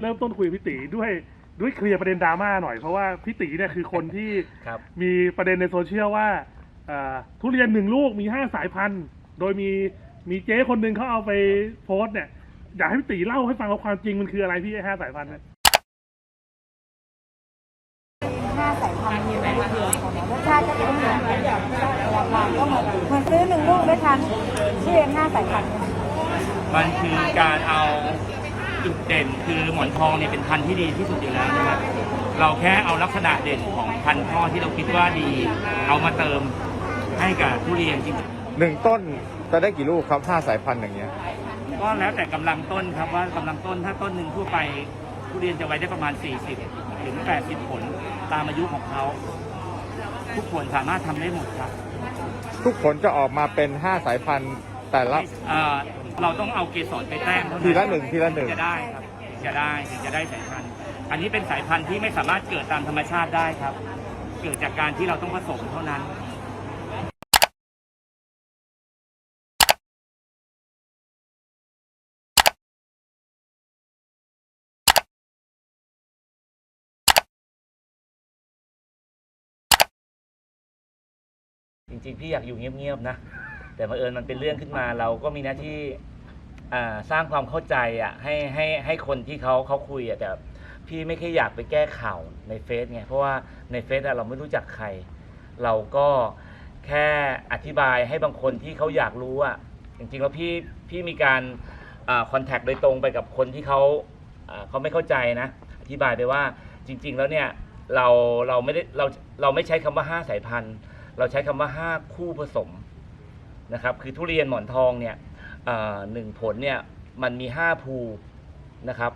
เริ่มต้นคุยกับพี่ตีด้วยด้วยเคลียร์ประเด็นดราม่าหน่อยเพราะว่าพี่ตีเนี่ยคือคนที่ครับมีประเด็นในโซเชียลว่าเอ่อทุเรียนหนึ่งลูกมีห้าสายพันธุ์ โดยมีมีเจ๊คนหนึ่งเขาเอาไปโพสต์เนี่ยอยากให้พี่ตีเล่าให้ฟังว่าความจริงมันคืออะไรพี่ไอ้ห้าสายพันธุ์เนี่ย ห้าสายพันธุ์มีในลูกเดียวกันนะรสชาติก็จะไม่เหมือนกันราคาก็เหมือนเหมือนซื้อหนึ่งลูกด้วยกันชื่อเองห้าสายพันธุ์เนี่ยมันคือการเอา จุดเด่นคือหมอนทองเนี่ยเป็นพันธุ์ที่ดีที่สุดอยู่แล้วนะครับ เราแค่เอาลักษณะเด่นของพันธุ์พ่อที่เราคิดว่าดี เอามาเติมให้กับทุเรียนจริงหนึ่งต้นจะได้กี่ลูกครับห้าสายพันธุ์อย่างเงี้ยๆก็แล้วแต่กำลังต้นครับว่ากำลังต้นถ้าต้นหนึ่งทั่วไปทุเรียนจะไว้ได้ประมาณ 40 ถึง 80 ผลตามอายุของเขา ทุกผลสามารถทำได้หมดครับ ทุกผลจะออกมาเป็นห้าสายพันธุ์แต่ละ เอ่อ เราต้องเอาเกสรไปแต้มเท่านั้นทีละหนึ่งทีละหนึ่งถึจะได้ครับถึงจะได้ถึงจะได้สายพันธุ์ อันนี้เป็นสายพันธุ์ที่ไม่สามารถเกิดตามธรรมชาติได้ครับ เกิดจากการที่เราต้องผสมเท่านั้น จริงๆ พี่อยากอยู่เงียบๆนะ แต่บังเอิญมันเป็นเรื่องขึ้นมาเราก็มีหน้าที่อ่าสร้างความเข้าใจอะให้ให้ให้คนที่เขาเขาคุยอะแต่พี่ไม่แค่อยากไปแก้ข่าวในเฟซไงเพราะว่าในเฟซอะเราไม่รู้จักใคร เราก็แค่อธิบายให้บางคนที่เขาอยากรู้อะจริงๆแล้วพี่พี่มีการคอนแทคโดยตรงไปกับคนที่เขาเขาไม่เข้าใจนะอธิบายไปว่าจริง ๆ แล้วเนี่ยเราเราไม่ได้เราเราไม่ใช้คำว่าห้าสายพันธุ์ เราใช้คำว่าห้าคู่ผสม นะครับคือทุเรียนหมอนทองเนี่ยหนึ่งผลเนี่ยมันมีห้าภูนะครับ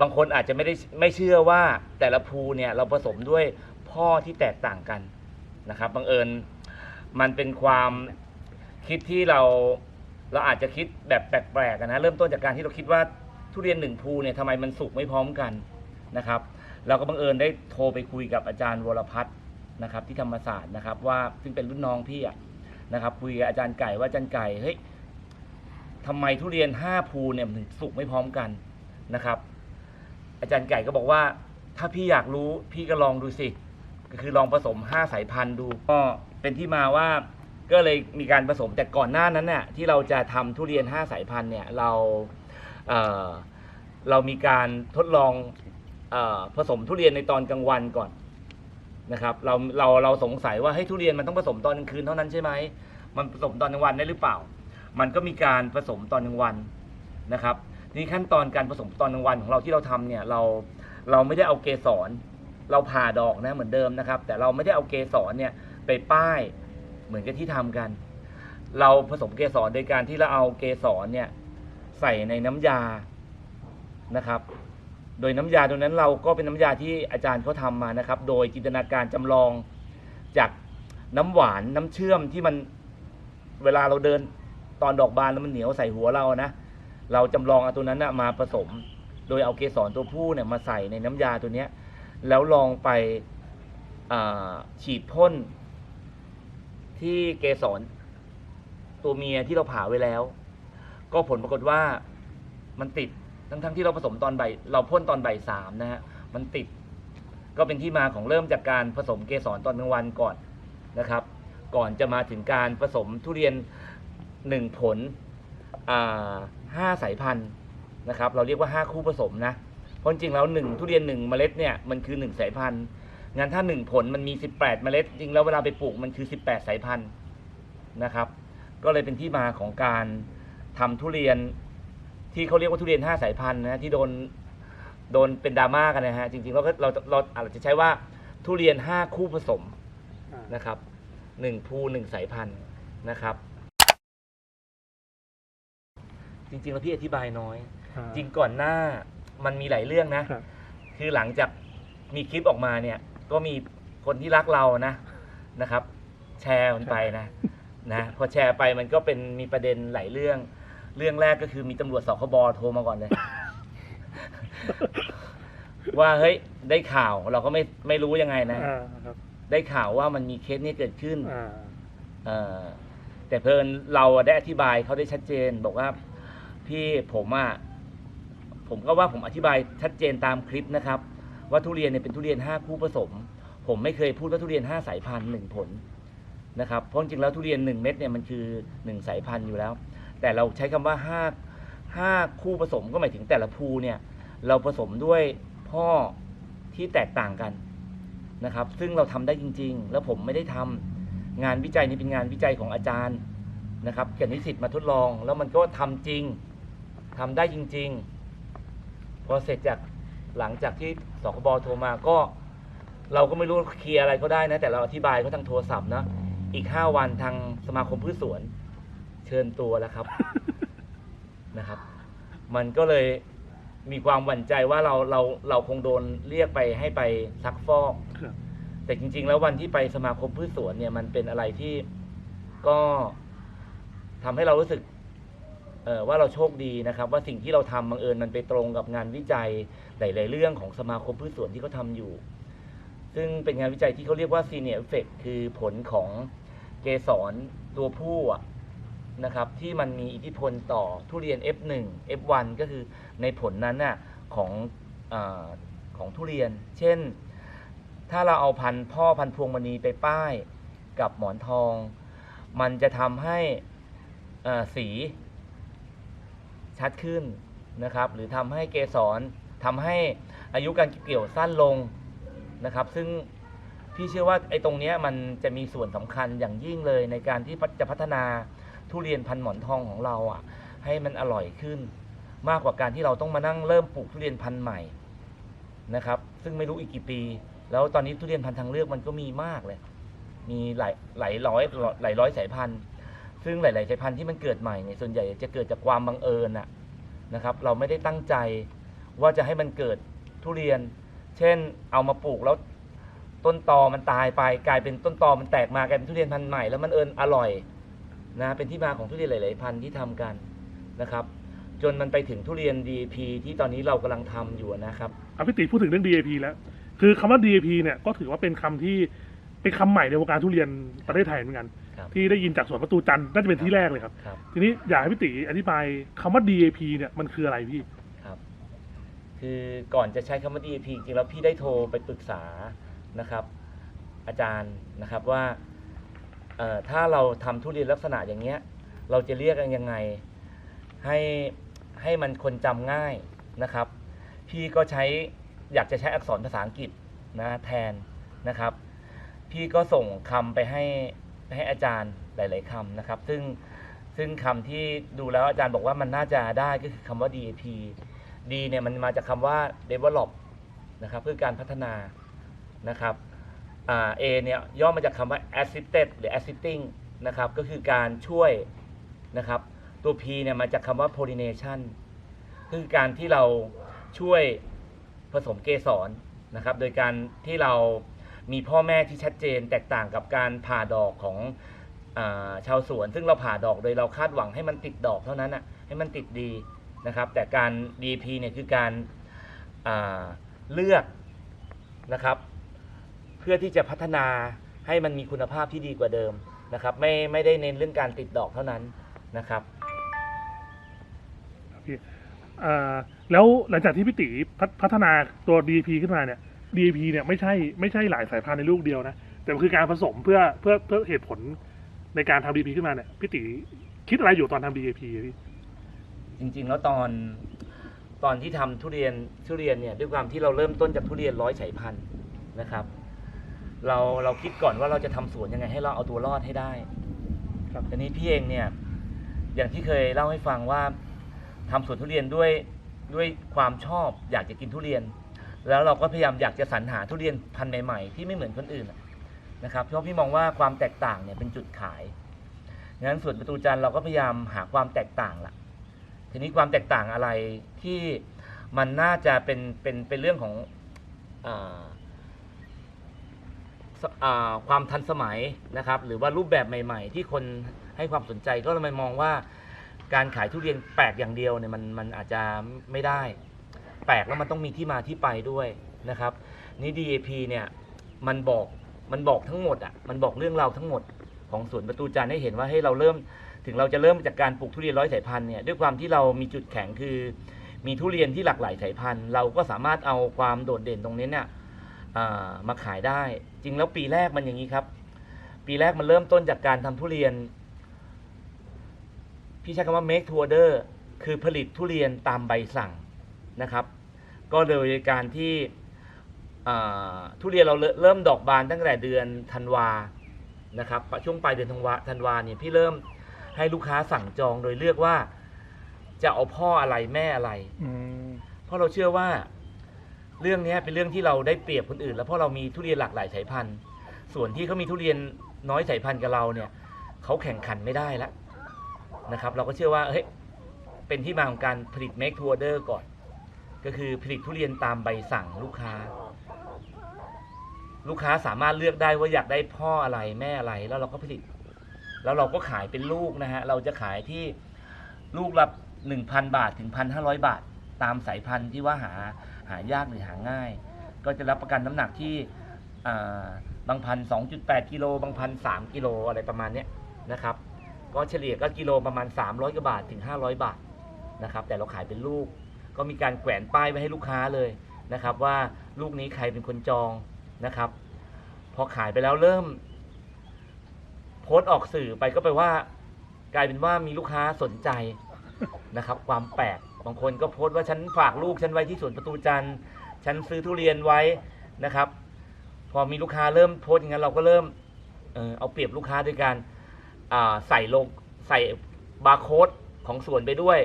บางคนอาจจะไม่ได้ไม่เชื่อว่าแต่ละภูเนี่ยเราผสมด้วยพ่อที่แตกต่างกันนะครับบังเอิญมันเป็นความคิดที่เราเราอาจจะคิดแบบแปลกๆนะเริ่มต้นจากการที่เราคิดว่าทุเรียนหนึ่งภูเนี่ยทำไมมันสุกไม่พร้อมกันนะครับ เราก็บังเอิญได้โทรไปคุยกับอาจารย์วรพัฒน์นะครับ ที่ธรรมศาสตร์นะครับ ว่าซึ่งเป็นรุ่นน้องพี่อะ นะครับคุยกับอาจารย์ไก่ว่าอาจารย์ไก่เฮ้ยทำไมทุเรียนห้าภูเนี่ยถึงสุกไม่พร้อมกันนะครับ อาจารย์ไก่ก็บอกว่า ถ้าพี่อยากรู้พี่ก็ลองดูสิก็คือลองผสมห้าสายพันธุ์ดูก็เป็นที่มาว่าก็เลยมีการผสมแต่ก่อนหน้านั้นเนี่ยที่เราจะทำทุเรียนห้าสายพันธุ์เนี่ยเราเออเรามีการทดลองออผสมทุเรียนในตอนกลางวันก่อน นะครับเราเราเราสงสัยว่าให้ยทุเรียนมันต้องผสมตอนกลางคืนเท่านั้นใช่ไหมมันผสมตอนกลางวันได้หรือเปล่า มันก็มีการผสมตอนกลางวันนะครับนี่ขั้นตอนการผสมตอนกลางวันของเราที่เราทำเนี่ยเราเราไม่ได้เอาเกสรเราผ่าดอกนะเหมือนเดิมนะครับ แต่เราไม่ได้เอาเกสรเนี่ยไปป้ายเหมือนกับที่ทำกัน เราผสมเกสรโดยการที่เราเอาเกสรเนี่ยใส่ในน้ำยานะครับ โดยน้ำยาตรงนั้นเราก็เป็นน้ำยาที่อาจารย์เขาทำมานะครับ โดยจินตนาการจำลองจากน้ำหวานน้ำเชื่อมที่มันเวลาเราเดินตอนดอกบานแล้วมันเหนียวใส่หัวเรานะเราจำลองเอาตัวนั้นนะมาผสม โดยเอาเกสรตัวผู้เนี่ยมาใส่ในน้ำยาตัวเนี้ย แล้วลองไปฉีดพ่นที่เกสรตัวเมียที่เราผ่าไว้แล้ว ก็ผลปรากฏว่ามันติด ทั้งทั้งๆที่เราผสมตอนใบเราพ่นตอนใบสามนะฮะมันติด ก็เป็นที่มาของเริ่มจากการผสมเกสรตอนกลางวันก่อนนะครับ ก่อนจะมาถึงการผสมทุเรียนหนึ่งผลห้าสายพันธุ์นะครับ เราเรียกว่าห้าคู่ผสมนะเพราะจริงแล้วหนึ่งทุเรียนหนึ่งเมล็ดเนี่ยมันคือหนึ่งสายพันธุ์งั้นถ้าหนึ่งผลมันมีสิบแปดเมล็ด จริงแล้วเวลาไปปลูกมันคือสิบแปดสายพันธุ์นะครับ ก็เลยเป็นที่มาของการทำทุเรียน ที่เขาเรียกว่าทุเรียนห้าสายพันธุ์นะที่โดนโดนเป็นดราม่ากันนะฮะจริงๆเราก็เราเราอาจจะใช้ว่าทุเรียนห้าคู่ผสมนะครับหนึ่งภูหนึ่งสายพันธุ์นะครับ จริงๆแล้วพี่อธิบายน้อย จริงก่อนหน้ามันมีหลายเรื่องนะ ครับ คือหลังจากมีคลิปออกมาเนี่ย ก็มีคนที่รักเรานะนะครับ แชร์มันไปนะนะพอแชร์ไปมันก็เป็นมีประเด็นหลายเรื่อง เรื่องแรกก็คือมีตำรวจสคบโทรมาก่อนเลย ว่าเฮ้ยได้ข่าวเราก็ไม่ไม่รู้ยังไงนะ อ่าครับได้ข่าวว่ามันมีเคสนี้เกิดขึ้น อ่าเอ่อแต่เพลินเราอะได้อธิบายเขาได้ชัดเจน บอกว่าพี่ผมอะผมก็ว่าผมอธิบายชัดเจนตามคลิปนะครับ ว่าทุเรียนเนี่ยเป็นทุเรียน 5 คู่ผสม ผมไม่เคยพูดว่าทุเรียน 5 สายพันธุ์หนึ่งผลนะครับเพราะจริงๆแล้วทุเรียน 1 เม็ดเนี่ยมันคือ 1 สายพันธุ์อยู่แล้ว แต่เราใช้คำว่า5 5คู่ผสมก็หมายถึงแต่ละภูเนี่ย เราผสมด้วยพ่อที่แตกต่างกันนะครับ ซึ่งเราทำได้จริง ๆ แล้วผมไม่ได้ทำงานวิจัยนี้เป็นงานวิจัยของอาจารย์นะครับเกียรตินิสิตมาทดลอง แล้วมันก็ทำจริงทำได้จริง ๆ พอเสร็จจากหลังจากที่สคบโทรมาก็ เราก็ไม่รู้เคลียร์อะไรก็ได้นะ แต่เราอธิบายเขาทางโทรศัพท์นะ อีกห้าวันทางสมาคมพืชสวน เชิญตัวแล้วครับ นะครับ มันก็เลยมีความหวั่นใจว่าเราเราเราคงโดนเรียกไปให้ไปซักฟอก ครับ แต่จริง ๆ แล้ววันที่ไปสมาคมพืชสวนเนี่ยมันเป็นอะไรที่ก็ทำให้เรารู้สึกเออว่าเราโชคดีนะครับ ว่าสิ่งที่เราทำบังเอิญมันไปตรงกับงานวิจัยหลายๆเรื่องของสมาคมพืชสวนที่เขาทำอยู่ ซึ่งเป็นงานวิจัยที่เขาเรียกว่า senior effect คือผลของเกสรตัวผู้อะ นะครับที่มันมีอิทธิพลต่อทุเรียน F1 F1 ก็คือในผลนั้นน่ะของอของทุเรียน เช่น ถ้าเราเอาพันพ่อพันพวงมณีไปป้ายกับหมอนทอง มันจะทำให้สีชัดขึ้นนะครับหรือทำให้เกสรทำให้อายุการเกี่ยวสั้นลงนะครับ ซึ่งพี่เชื่อว่าไอ้ตรงนี้มันจะมีส่วนสำคัญอย่างยิ่งเลยในการที่จะพัฒนา ทุเรียนพันหมอนทองของเราอะ ให้มันอร่อยขึ้น มากกว่าการที่เราต้องมานั่งเริ่มปลูกทุเรียนพันธุ์ใหม่นะครับ ซึ่งไม่รู้อีกกี่ปี แล้วตอนนี้ทุเรียนพันธุ์ทางเลือกมันก็มีมากเลย มีหลายหลายร้อยหลายร้อยสายพันธุ์ ซึ่งหลาย ๆ สายพันธุ์ที่มันเกิดใหม่เนี่ยส่วนใหญ่จะเกิดจากความบังเอิญนะนะครับ เราไม่ได้ตั้งใจว่าจะให้มันเกิดทุเรียน เช่น เอามาปลูกแล้วต้นตอมันตายไป กลายเป็นต้นตอมันแตกมากลายเป็นทุเรียนพันธุ์ใหม่แล้วมันเอิญอร่อย นะเป็นที่มาของทุเรียนหลาย ๆ พันธุ์ที่ทำกันนะครับ จนมันไปถึงทุเรียน DP ที่ตอนนี้เรากำลังทำอยู่นะครับเอาพี่ติพูดถึงเรื่อง DAP แล้ว คือคำว่า DAP เนี่ยก็ถือว่าเป็นคำที่เป็นคำใหม่ในวงการทุเรียนประเทศไทยเหมือนกันครับที่ได้ยินจากสวนประตูจันทร์น่าจะเป็นที่แรกเลยครับครับ ทีนี้อยากให้พี่ติอธิบายคำว่า DAP เนี่ยมันคืออะไรพี่ครับคือก่อนจะใช้คำว่า DAP จริงๆแล้วพี่ได้โทรไปปรึกษานะครับ อาจารย์นะครับว่าเอ่อ ถ้าเราทำทุเรียนลักษณะอย่างเงี้ย เราจะเรียกกันยังไง ให้ให้มันคนจำง่ายนะครับ พี่ก็ใช้อยากจะใช้อักษรภาษาอังกฤษนะแทนนะครับ พี่ก็ส่งคำไปให้ให้อาจารย์หลาย ๆคำนะครับ ซึ่งซึ่งคำที่ดูแล้วอาจารย์บอกว่ามันน่าจะได้ก็คือคำว่า DAP D เนี่ยมันมาจากคำว่า develop นะครับคือการพัฒนานะครับ A เนี่ยย่อมาจากคำว่า assisted หรือ assisting นะครับก็คือการช่วยนะครับตัว P เนี่ยมาจากคำว่า pollination คือการที่เราช่วยผสมเกสรนะครับโดยการที่เรามีพ่อแม่ที่ชัดเจนแตกต่างกับการผ่าดอกของอชาวสวน ซึ่งเราผ่าดอกโดยเราคาดหวังให้มันติดดอกเท่านั้นอะให้มันติดดีนะครับแต่การ DP เนี่ยคือการเลือกนะครับ พื่อที่จะพัฒนาให้มันมีคุณภาพที่ดีกว่าเดิมนะครับ ไม่ไม่ได้เน้นเรื่องการติดดอกเท่านั้นนะครับ พี่เอ่อแล้วหลังจากที่พี่ติพัฒพัฒนาตัว DAP ขึ้นมาเนี่ย DAP เนี่ยไม่ใช่ไม่ใช่หลายสายพันธุ์ในลูกเดียวนะ แต่มันคือการผสมเพื่อเพื่อเพื่อเหตุผลในการทำ DAP ขึ้นมาเนี่ยพี่ติคิดอะไรอยู่ตอนทำ DAP อะพี่จริงๆ แล้วตอนตอนที่ทำทุเรียนทุเรียนเนี่ยด้วยความที่เราเริ่มต้นจากทุเรียนร้อยสายพันธุ์นะครับ เราเราคิดก่อนว่าเราจะทำสวนยังไงให้เราเอาตัวรอดให้ได้ ครับทีนี้พี่เองเนี่ยอย่างที่เคยเล่าให้ฟังว่าทำสวนทุเรียนด้วยด้วยความชอบอยากจะกินทุเรียน แล้วเราก็พยายามอยากจะสรรหาทุเรียนพันธุ์ใหม่ๆที่ไม่เหมือนคนอื่นนะครับเพราะพี่มองว่าความแตกต่างเนี่ยเป็นจุดขายงั้นสวนประตูจันทร์เราก็พยายามหาความแตกต่างละทีนี้ความแตกต่างอะไรที่มันน่าจะเป็นเป็นเป็นเรื่องของอาสอ่า ความทันสมัยนะครับ หรือว่ารูปแบบใหม่ ๆ ที่คนให้ความสนใจก็เลยมองว่า การขายทุเรียนแปลกอย่างเดียวเนี่ยมันมันอาจจะไม่ได้ แปลกแล้วมันต้องมีที่มาที่ไปด้วยนะครับนี่ DAP เนี่ยมันบอกมันบอกทั้งหมดอะมันบอกเรื่องราวทั้งหมดของสวนประตูจันให้เห็นว่าให้เราเริ่มถึงเราจะเริ่มจากการปลูกทุเรียนร้อยสายพันธุ์เนี่ยด้วยความที่เรามีจุดแข็งคือ มีทุเรียนที่หลากหลายสายพันธุ์ เราก็สามารถเอาความโดดเด่นตรงนี้เนี่ย มาขายได้ จริงแล้วปีแรกมันอย่างนี้ครับ ปีแรกมันเริ่มต้นจากการทำทุเรียน พี่ใช้คำว่า make to order คือผลิตทุเรียนตามใบสั่งนะครับ ก็โดยการที่อ่าทุเรียนเราเริ่มเริ่มดอกบานตั้งแต่เดือนธันวานะครับช่วงปลายเดือนธันวาธันวาเนี่ยพี่เริ่มให้ลูกค้าสั่งจองโดยเลือกว่า จะเอาพ่ออะไรแม่อะไรอืมเพราะเราเชื่อว่า เรื่องนี้เป็นเรื่องที่เราได้เปรียบคนอื่น แล้วเพราะเรามีทุเรียนหลากหลายสายพันธุ์ ส่วนที่เขามีทุเรียนน้อยสายพันธุ์กับเราเนี่ยเขาแข่งขันไม่ได้แล้วนะครับ เราก็เชื่อว่าเฮ้ยเป็นที่มาของการผลิต make to order ก่อน ก็คือผลิตทุเรียนตามใบสั่งลูกค้า ลูกค้าสามารถเลือกได้ว่าอยากได้พ่ออะไรแม่อะไรแล้วเราก็ผลิต แล้วเราก็ขายเป็นลูกนะฮะเราจะขายที่ลูกละหนึ่งพันบาทถึงพันห้าร้อยบาท ตามสายพันธุ์ที่ว่าหา หายากหรือหาง่าย ก็จะรับประกันน้ำหนักที่บางพันสองจุดแปดกิโลบางพันสามกิโลอะไรประมาณนี้นะครับ ก็เฉลี่ยก็กิโลประมาณ 300กว่าบาทถึง 500 บาทนะครับ แต่เราขายเป็นลูก ก็มีการแขวนป้ายไว้ให้ลูกค้าเลยนะครับ ว่าลูกนี้ใครเป็นคนจองนะครับ พอขายไปแล้วเริ่ม โพสต์ออกสื่อไปก็ไปว่ากลายเป็นว่ามีลูกค้าสนใจนะครับ ความแปลก บางคนก็โพสต์ว่าฉันฝากลูกฉันไว้ที่สวนประตูจันทร์ฉันซื้อทุเรียนไว้นะครับ พอมีลูกค้าเริ่มโพสต์อย่างนั้นเราก็เริ่มเออเอาเปรียบลูกค้าด้วยการใส่ลงใส่บาร์โค้ดของสวนไปด้วย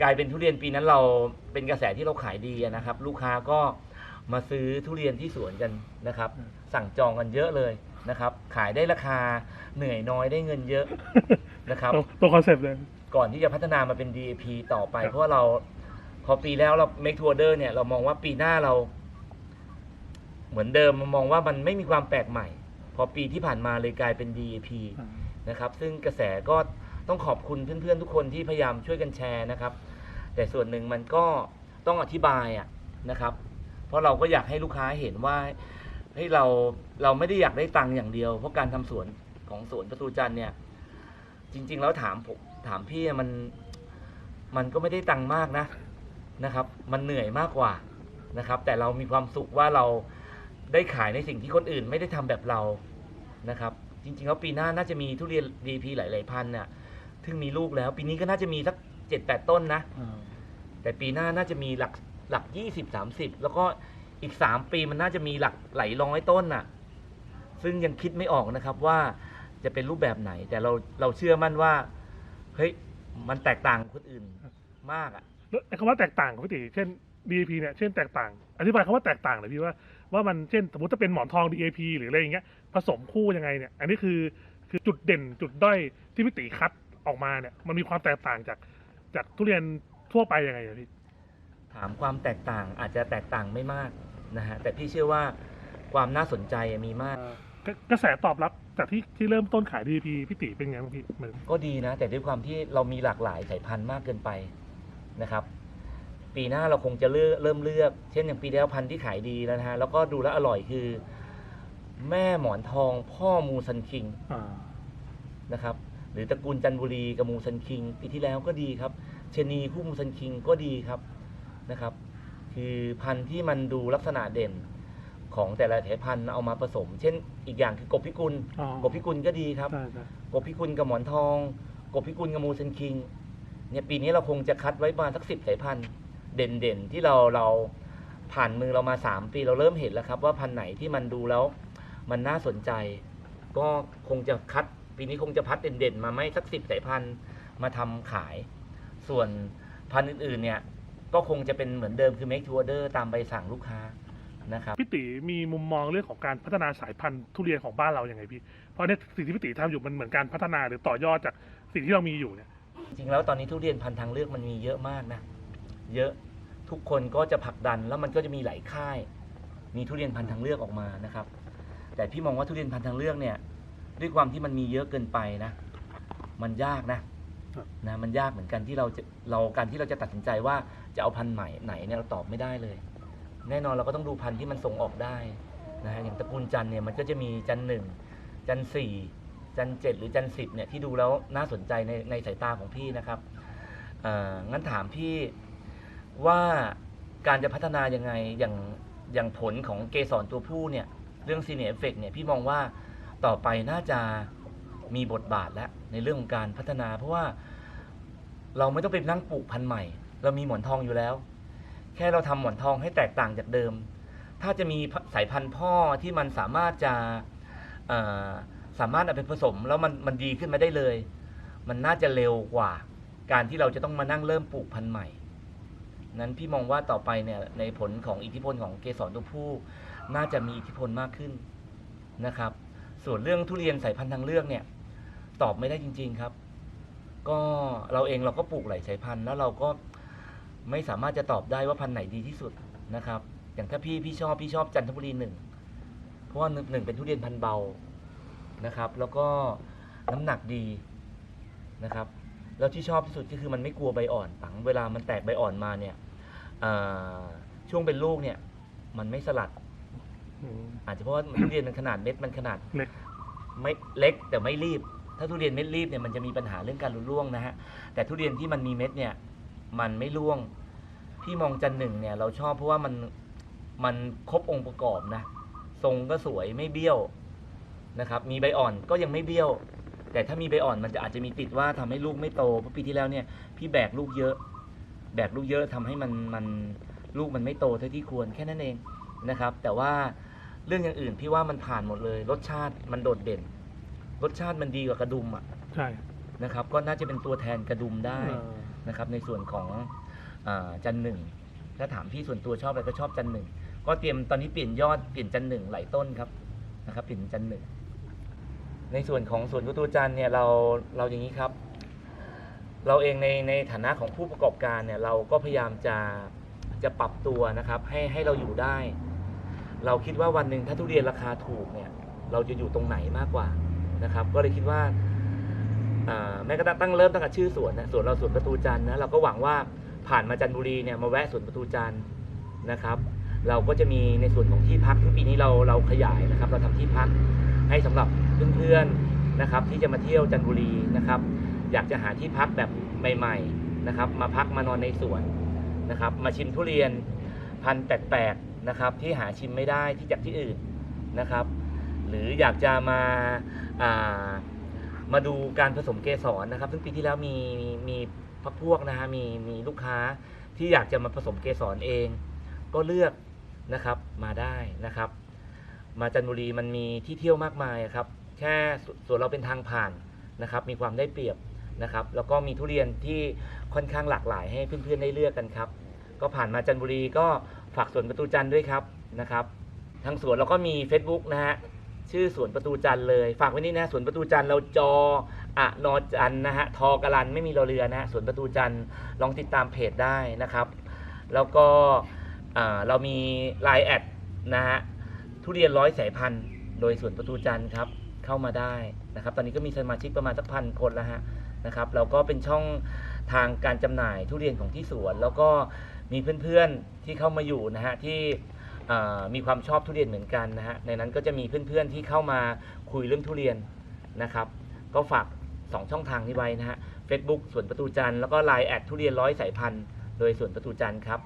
กลายเป็นทุเรียนปีนั้นเราเป็นกระแสที่เราขายดีนะครับ ลูกค้าก็มาซื้อทุเรียนที่สวนกันนะครับ สั่งจองกันเยอะเลยนะครับ ขายได้ราคาเหนื่อยน้อยได้เงินเยอะนะครับ ตัวตัวคอนเซปต์เลย ก่อนที่จะพัฒนามาเป็น DAP ต่อไป ครับ เพราะว่าเราพอปีแล้วเรา make to order เนี่ยเรามองว่าปีหน้าเรา เหมือนเดิมมองว่ามันไม่มีความแปลกใหม่ พอปีที่ผ่านมาเลยกลายเป็น DAP อ่านะครับ ซึ่งกระแสก็ต้องขอบคุณเพื่อนๆ ทุกคนที่พยายามช่วยกันแชร์นะครับ แต่ส่วนหนึ่งมันก็ต้องอธิบายอะนะครับ เพราะเราก็อยากให้ลูกค้าเห็นว่าเฮ้ยเราเราไม่ได้อยากได้ตังค์อย่างเดียว เพราะการทำสวนของสวนประตูจันทร์เนี่ย จริง ๆ แล้วถามผมถามพี่อะมันมันก็ไม่ได้ตังค์มากนะนะครับ มันเหนื่อยมากกว่านะครับ แต่เรามีความสุขว่าเราได้ขายในสิ่งที่คนอื่นไม่ได้ทำแบบเรานะครับ จริง ๆ แล้วปีหน้าน่าจะมีทุเรียนดีพีหลายๆพันเนี่ยซึ่งมีลูกแล้ว ปีนี้ก็น่าจะมีสักเจ็ดแปดต้นนะอ่าแต่ปีหน้าน่าจะมีหลักหลักยี่สิบสามสิบแล้วก็อีกสามปีมันน่าจะมีหลักหลายร้อยต้นน่ะ ซึ่งยังคิดไม่ออกนะครับว่า จะเป็นรูปแบบไหน แต่เราเราเชื่อมั่นว่าเฮ้ยมันแตกต่างกับคนอื่นมากอะแล้วไอ้คำว่าแตกต่างของพี่ติเช่น DAP เนี่ยเช่นแตกต่าง อธิบายคำว่าแตกต่างหน่อยพี่ว่าว่ามันเช่นสมมติถ้าเป็นหมอนทอง DAP หรืออะไรอย่างเงี้ยผสมคู่ยังไงเนี่ยอันนี้คือคือจุดเด่นจุดด้อยที่พี่ติคัดออกมาเนี่ยมันมีความแตกต่างจากจากทุเรียนทั่วไปยังไงอะพี่ถามความแตกต่างอาจจะแตกต่างไม่มากนะฮะแต่พี่เชื่อว่าความน่าสนใจมีมาก กระกระแสตอบรับจากที่ที่เริ่มต้นขาย DAP พี่ติเป็นไงบ้างพี่เหมือนก็ดีนะ แต่ด้วยความที่เรามีหลากหลายสายพันธุ์มากเกินไปนะครับ ปีหน้าเราคงจะเลือกเริ่มเลือก เช่นอย่างปีแล้วพันธุ์ที่ขายดีแล้วนะฮะแล้วก็ดูแลวอร่อยคือ แม่หมอนทองพ่อมูซันคิงอ่านะครับ หรือตระกูลจันทบุรีกับมูซันคิงปีที่แล้วก็ดีครับชะนีคู่มูซันคิงก็ดีครับนะครับ คือพันธุ์ที่มันดูลักษณะเด่น ของแต่ละสายพันธุ์เอามาผสม เช่นอีกอย่างคือกบพิกุล อ๋อกบพิกุลก็ดีครับ ใช่ใช่กบพิกุลกับหมอนทอง กบพิกุลกับมูซันคิงเนี่ยปีนี้เราคงจะคัดไว้ประมาณสักสิบสายพันธุ์เด่นๆ ที่เราเราผ่านมือเรามาสามปีเราเริ่มเห็นแล้วครับ ว่าพันธุ์ไหนที่มันดูแล้ว มันน่าสนใจ ก็คงจะคัด ปีนี้คงจะพัดเด่นๆ มาไม่สักสิบสายพันธุ์มาทำขาย ส่วนพันธุ์อื่นๆเนี่ยก็คงจะเป็นเหมือนเดิมคือ make to order ตามใบสั่งลูกค้า นะครับพี่ติมีมุมมองเรื่องของการพัฒนาสายพันธุ์ทุเรียนของบ้านเราอย่างไงพี่ เพราะเนี่ยสิ่งที่พี่ติทำอยู่มันเหมือนการพัฒนาหรือต่อยอดจากสิ่งที่เรามีอยู่เนี่ยจริงๆแล้วตอนนี้ทุเรียนพันธุ์ทางเลือกมันมีเยอะมากนะ เยอะทุกคนก็จะผลักดันแล้วมันก็จะมีหลายค่าย มีทุเรียนพันธุ์ทางเลือกออกมานะครับ แต่พี่มองว่าทุเรียนพันธุ์ทางเลือกเนี่ย ด้วยความที่มันมีเยอะเกินไปนะ มันยากนะครับนะมันยากเหมือนกันที่เราจะเราการที่เราจะตัดสินใจว่าจะเอาพันธุ์ใหม่ไหนเนี่ยเราตอบไม่ได้เลย แน่นอนเราก็ต้องดูพันธุ์ที่มันส่งออกได้นะฮะอย่างตระกูลจันเนี่ยมันก็จะมีจันหนึ่งจันสี่จันเจ็ดหรือจันสิบเนี่ยที่ดูแล้วน่าสนใจในในสายตาของพี่นะครับงั้นถามพี่ว่าการจะพัฒนายังไงอย่างอย่างผลของเกสรตัวผู้เนี่ยเรื่องซีเนียเอฟเฟกเนี่ยพี่มองว่าต่อไปน่าจะมีบทบาทแล้วในเรื่องของการพัฒนา เพราะว่าเราไม่ต้องไปนั่งปลูกพันธุ์ใหม่ เรามีหมอนทองอยู่แล้ว แค่เราทำหมอนทองให้แตกต่างจากเดิม ถ้าจะมีสายพันธุ์พ่อที่มันสามารถจะสามารถเอาไปผสมแล้วมันมันดีขึ้นมาได้เลย มันน่าจะเร็วกว่า การที่เราจะต้องมานั่งเริ่มปลูกพันธุ์ใหม่ นั้นพี่มองว่าต่อไปเนี่ยในผลของอิทธิพลของเกสรตัวผู้ น่าจะมีอิทธิพลมากขึ้นนะครับ ส่วนเรื่องทุเรียนสายพันธุ์ทางเลือกเนี่ยตอบไม่ได้จริง ๆครับ ก็เราเองเราก็ปลูกหลายสายพันธุ์แล้วเราก็ ไม่สามารถจะตอบได้ว่าพันธุ์ไหนดีที่สุดนะครับ อย่างถ้าพี่พี่ชอบพี่ชอบจันทบุรีหนึ่งเพราะว่าหนึ่งหนึ่งเป็นทุเรียนพันธุ์เบานะครับ แล้วก็น้ำหนักดีนะครับ แล้วที่ชอบที่สุดก็คือมันไม่กลัวใบอ่อนปังเวลามันแตกใบอ่อนมาเนี่ยอ่าช่วงเป็นลูกเนี่ย มันไม่สลัดอืมอาจจะเพราะว่าทุเรียนมันขนาดเม็ดมันขนาดเล็กไม่เล็กแต่ไม่รีบ ถ้าทุเรียนเม็ดรีบเนี่ยมันจะมีปัญหาเรื่องการรุร่วงนะฮะแต่ทุเรียนที่มันมีเม็ดเนี่ย มันไม่ร่วง พี่มองจันหนึ่งเนี่ย เราชอบเพราะว่ามันมันครบองค์ประกอบนะ ทรงก็สวยไม่เบี้ยวนะครับ มีใบอ่อนก็ยังไม่เบี้ยว แต่ถ้ามีใบอ่อนมันจะอาจจะมีติดว่าทำให้ลูกไม่โตเพราะปีที่แล้วเนี่ยพี่แบกลูกเยอะ แบกลูกเยอะทำให้มันมันลูกมันไม่โตเท่าที่ควรแค่นั้นเองนะครับ แต่ว่าเรื่องอย่างอื่นพี่ว่ามันผ่านหมดเลย รสชาติมันโดดเด่น รสชาติมันดีกว่ากระดุมอะใช่นะครับ ก็น่าจะเป็นตัวแทนกระดุมได้เออ นะครับในส่วนของอจันหนึ่งถ้าถามพี่ส่วนตัวชอบอะไรก็ชอบจันหนึ่งก็เตรียมตอนนี้เปลี่ยนยอดเปลี่ยนจันหนึ่งหลายต้นครับนะครับเปลี่ยนจันหนึ่งในส่วนของสวนกุตูจันเนี่ยเราเราอย่างนี้ครับ เราเองในในฐานะของผู้ประกอบการเนี่ยเราก็พยายามจะจะปรับตัวนะครับให้ให้เราอยู่ได้ เราคิดว่าวันหนึ่งถ้าทุเรียนราคาถูกเนี่ยเราจะอยู่ตรงไหนมากกว่านะครับ ก็เลยคิดว่า แม้กระทั่งตั้งเริ่มตั้งแต่ชื่อสวนนะสวนเราสวนประตูจันนะเราก็หวังว่าผ่านมาจันทบุรีเนี่ยมาแวะสวนประตูจันนะครับ เราก็จะมีในส่วนของที่พักซึ่ปีนี้เราเราขยายนะครับ เราทำที่พักให้สำหรับเพื่อนๆนะครับ ที่จะมาเที่ยวจันทบุรีนะครับ อยากจะหาที่พักแบบใหม่ๆนะครับ มาพักมานอนในสวนนะครับ มาชิมทุเรียนพันแปลกๆนะครับที่หาชิมไม่ได้ที่จากที่อื่นนะครับ หรืออยากจะมาอ่า มาดูการผสมเกสรนะครับ ซึ่งปีที่แล้วมีมีพักพวกนะฮะมีมีลูกค้าที่อยากจะมาผสมเกสรเอง ก็เลือกนะครับมาได้นะครับ มาจันทบุรีมันมีที่เที่ยวมากมายครับ แค่สส่วนเราเป็นทางผ่านนะครับ มีความได้เปรียบนะครับ แล้วก็มีทุเรียนที่ค่อนข้างหลากหลายให้เพื่อนๆได้เลือกกันครับ ก็ผ่านมาจันทบุรีก็ฝากสวนประตูจันทร์ด้วยครับนะครับ ทางสวนเราก็มี Facebook นะฮะ ชื่อสวนประตูจันเลย ฝากไว้นี่นะสวนประตูจันเราจออะนอจันนะฮะทอกรันไม่มีรอเรือนะฮะสวนประตูจันลองติดตามเพจได้นะครับ แล้วก็เรามีไลน์แอดนะฮะทุเรียนร้อยสายพันธุ์โดยสวนประตูจันครับเข้ามาได้นะครับ ตอนนี้ก็มีสมาชิกประมาณสักพันคนแล้วฮะนะครับ เราก็เป็นช่องทางการจำหน่ายทุเรียนของที่สวน แล้วก็มีเพื่อนๆที่เข้ามาอยู่นะฮะที่ มีความชอบทุเรียนเหมือนกันนะฮะในนั้นก็จะมีเพื่อนๆที่เข้ามาคุยเรื่องทุเรียนนะครับ ก็ฝาก 2 ช่องทางนี้ไว้นะฮะ Facebook สวนประตูจันทร์แล้วก็ Line แอดทุเรียนร้อยสายพันธุ์โดยสวนประตูจันทร์ครับ